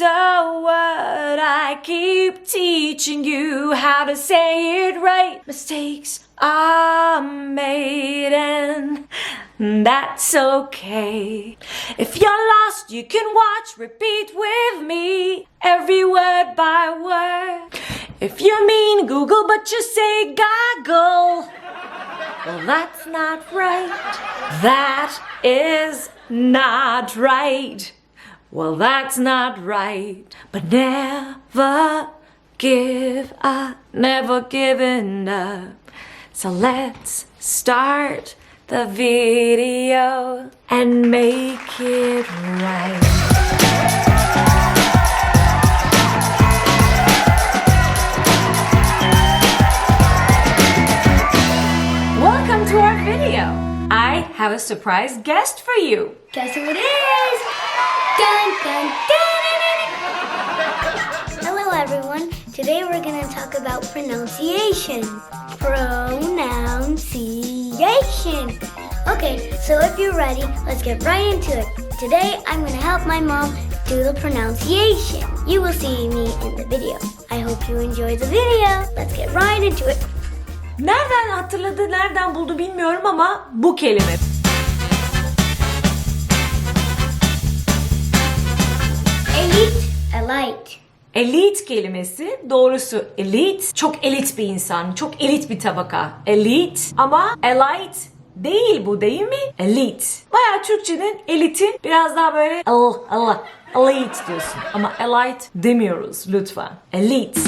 afterward, I keep teaching you how to say it right. Mistakes are made, and that's okay. If you're lost, you can watch, repeat with me every word by word. If you mean Google, but you say goggle. Well, that's not right. That is not right. Well, that's not right. But never give up, never giving up. So let's start the video and make it right. Welcome to our video. I have a surprise guest for you. Guess who it is? About pronunciation. Pronunciation. Okay, so if you're ready, let's get right into it. Today I'm going to help my mom do the pronunciation. You will see me in the video. I hope you enjoy the video. Let's get right into it. Nereden hatırladı, nereden buldu bilmiyorum ama bu kelime. Elite, elite. Elite kelimesi doğrusu elite çok elit bir insan, çok elit bir tabaka. Elite ama elite değil bu değil mi? Elite. Baya Türkçenin elitin biraz daha böyle el, el, elite diyorsun ama elite demiyoruz lütfen. Elite.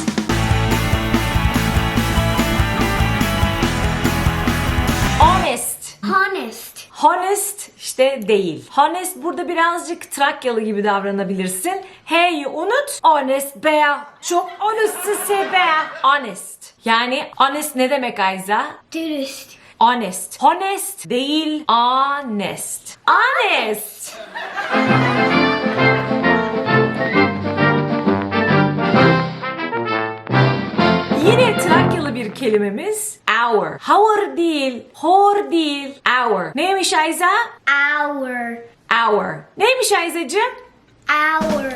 Honest. Honest. Honest işte değil. Honest burada birazcık Trakyalı gibi davranabilirsin. H'yi unut. Honest beya. Çok honest'sı beya. Honest. Yani honest ne demek Ayza? Dürüst. Honest. Honest değil. Honest. Honest. Yine Trakyalı bir kelimemiz hour. Hour değil, hor değil, hour. Neymiş Ayza? Hour. Hour. Neymiş Ayzacığım? Hour.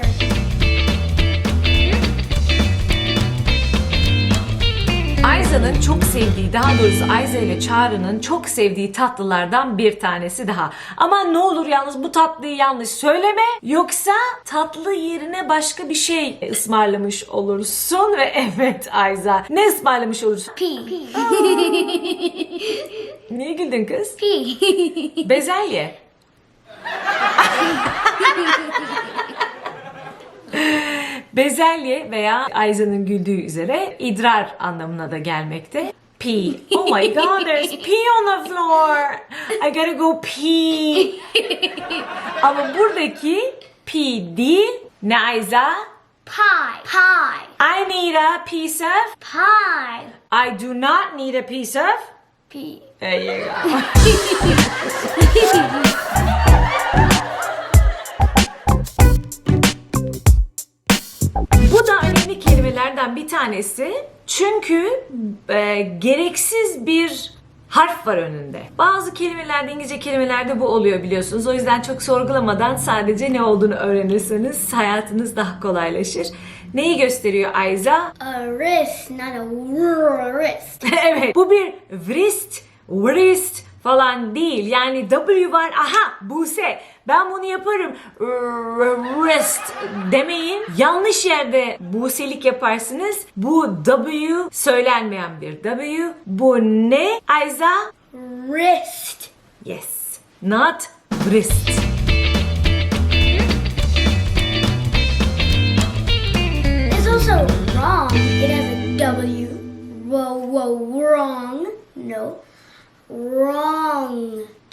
Ayza'nın çok sevdiği, daha doğrusu Ayza ile Çağrı'nın çok sevdiği tatlılardan bir tanesi daha. Ama ne olur yalnız bu tatlıyı yanlış söyleme. Yoksa tatlı yerine başka bir şey ısmarlamış olursun. Ve evet Ayza ne ısmarlamış olursun? P. Niye güldün kız? P. Bezelye. Bezelye veya Ayza'nın güldüğü üzere idrar anlamına da gelmekte. Pee. Oh my god, there's pee on the floor. I gotta go pee. Ama buradaki pee değil. Ne Ayza? Pie. Pie. I need a piece of. Pie. I do not need a piece of. P. There you go. kelimelerden bir tanesi. Çünkü e, gereksiz bir harf var önünde. Bazı kelimelerde, İngilizce kelimelerde bu oluyor biliyorsunuz. O yüzden çok sorgulamadan sadece ne olduğunu öğrenirseniz hayatınız daha kolaylaşır. Neyi gösteriyor Ayza? A wrist, not a wrist. evet. Bu bir wrist, wrist falan değil. Yani W var. Aha Buse. Ben bunu yaparım. Wrist demeyin. Yanlış yerde Buse'lik yaparsınız. Bu W söylenmeyen bir W. Bu ne? Ayza? Wrist. Yes. Not wrist.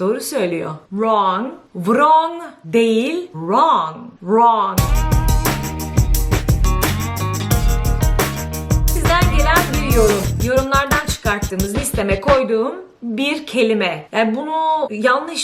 Doğru söylüyor. Wrong. Wrong değil. Wrong. Wrong. Sizden gelen bir yorum. Yorumlardan çıkarttığımız listeme koyduğum bir kelime. Yani bunu yanlış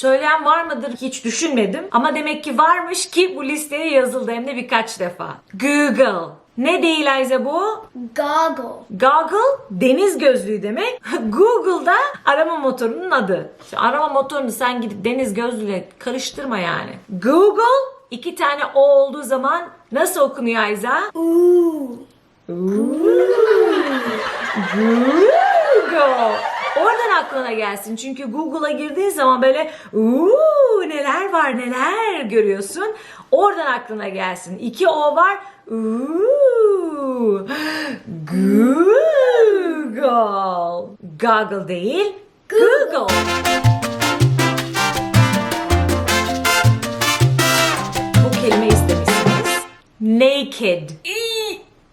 söyleyen var mıdır hiç düşünmedim. Ama demek ki varmış ki bu listeye yazıldı hem de birkaç defa. Google. Ne değil Ayza bu? Goggle. Goggle deniz gözlüğü demek. Google'da arama motorunun adı. İşte arama motorunu sen gidip deniz gözlüğüyle karıştırma yani. Google iki tane o olduğu zaman nasıl okunuyor Ayza? Google. Oradan aklına gelsin. Çünkü Google'a girdiğin zaman böyle uuu neler var neler görüyorsun. Oradan aklına gelsin. İki O var. Uuu. Google. Google değil. Google. Bu kelimeyi istemişsiniz. Naked.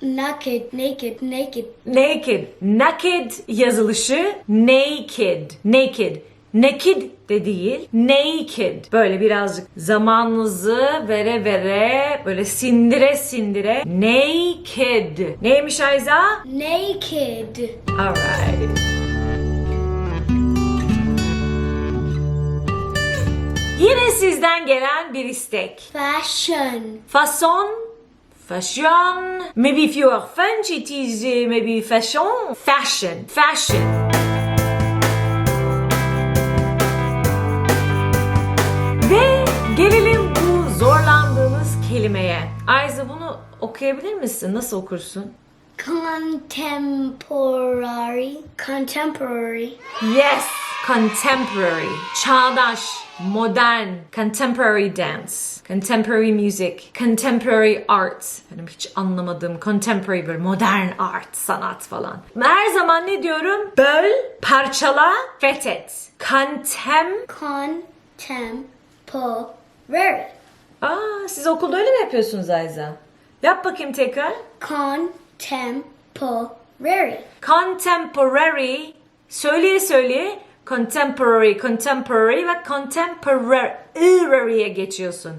Naked, naked, naked. Naked. Naked yazılışı naked. Naked. Naked de değil. Naked. Böyle birazcık zamanınızı vere vere böyle sindire sindire. Naked. Neymiş Ayza? Naked. Alright. Yine sizden gelen bir istek. Fashion. Façon, fashion. Maybe if you are French, it is uh, maybe fashion. Fashion, fashion. Ve gelelim bu zorlandığımız kelimeye. Ayza bunu okuyabilir misin? Nasıl okursun? Contemporary. Contemporary. Yes, contemporary, çağdaş, modern, contemporary dance, contemporary music, contemporary art. Benim hiç anlamadığım contemporary böyle modern art, sanat falan. Her zaman ne diyorum? Böl, parçala, fethet. Contem... Contemporary. Aa, siz okulda öyle mi yapıyorsunuz Ayza? Yap bakayım tekrar. Contemporary. Contemporary, söyleye söyleye contemporary, contemporary ve contemporary'e geçiyorsun.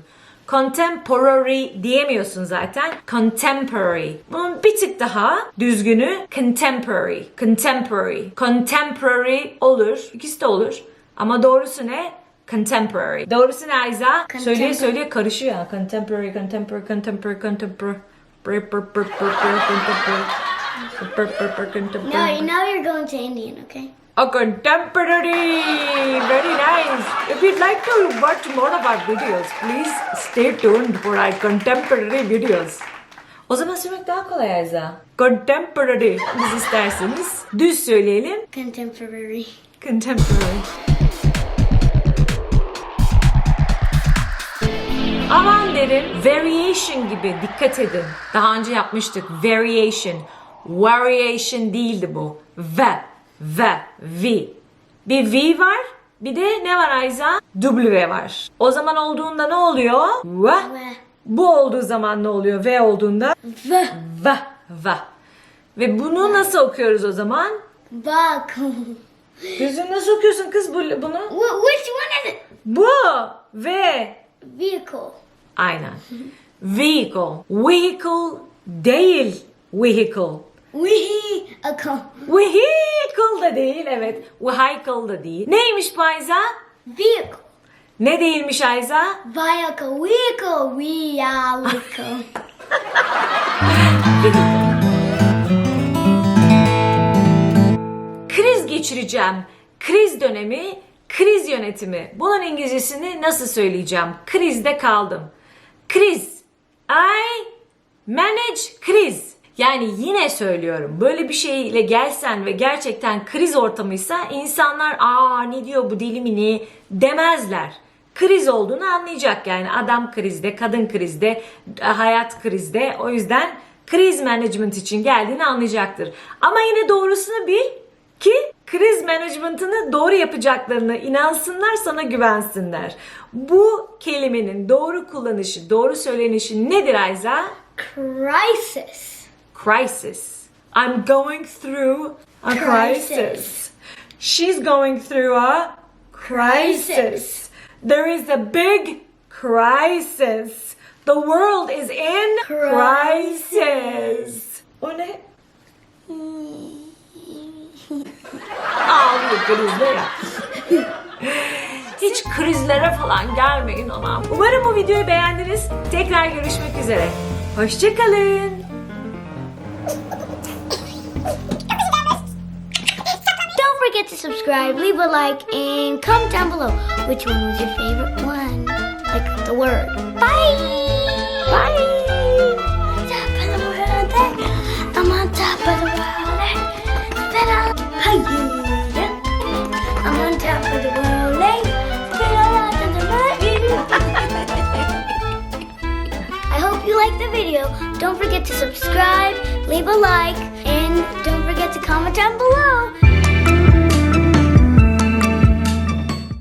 Contemporary diyemiyorsun zaten. Contemporary. Bunun bir tık daha düzgünü contemporary. Contemporary. Contemporary olur. İkisi de olur. Ama doğrusu ne? Contemporary. Doğrusu ne Ayza? Söyleye söyleye karışıyor ya. Contemporary, contemporary, contemporary, contemporary. No, now you're going to Indian, okay? A contemporary! Very nice! If you'd like to watch more of our videos, please stay tuned for our contemporary videos. O zaman söylemek daha kolay Ayza. Contemporary. Biz isterseniz düz söyleyelim. Contemporary. Contemporary. Aman derim variation gibi dikkat edin. Daha önce yapmıştık variation. Variation değildi bu. V, V, V. Bir V var. Bir de ne var Ayza? W var. O zaman olduğunda ne oluyor? Ve. Bu olduğu zaman ne oluyor? V olduğunda? V. V, V. Ve bunu nasıl okuyoruz o zaman? Bak. Gözün nasıl okuyorsun kız bu- bunu? Wh- Which one is it? Bu ve Vehicle. aynen. Vehicle. Vehicle değil. Vehicle. Vehicle. Vehicle da değil evet. Vehicle da değil. Neymiş bu Ayza? Vehicle. Ne değilmiş Ayza? Vehicle. Vehicle. Vehicle. Kriz geçireceğim. Kriz dönemi, kriz yönetimi. Bunun İngilizcesini nasıl söyleyeceğim? Krizde kaldım. Kriz. I manage kriz. Yani yine söylüyorum. Böyle bir şeyle gelsen ve gerçekten kriz ortamıysa insanlar aa ne diyor bu deli mi ne demezler. Kriz olduğunu anlayacak yani adam krizde, kadın krizde, hayat krizde. O yüzden kriz management için geldiğini anlayacaktır. Ama yine doğrusunu bil ki kriz management'ını doğru yapacaklarına inansınlar, sana güvensinler. Bu kelimenin doğru kullanışı, doğru söylenişi nedir Ayza? Crisis. Crisis. I'm going through a crisis. Crisis. She's going through a crisis. Crisis. There is a big crisis. The world is in crisis. O ne? Ağlıyor krizde ya. Hiç krizlere falan gelmeyin ama. Umarım bu videoyu beğendiniz. Tekrar görüşmek üzere. Hoşçakalın. Don't forget to subscribe, leave a like, and comment down below which one was your favorite one. Like the word. Bye. Bye. Top of the world. eh? I'm on top of the world. eh? Spit out. Hey. I'm on top of the world. eh? I hope you liked the video. Don't forget to subscribe, leave a like, and don't forget to comment down below.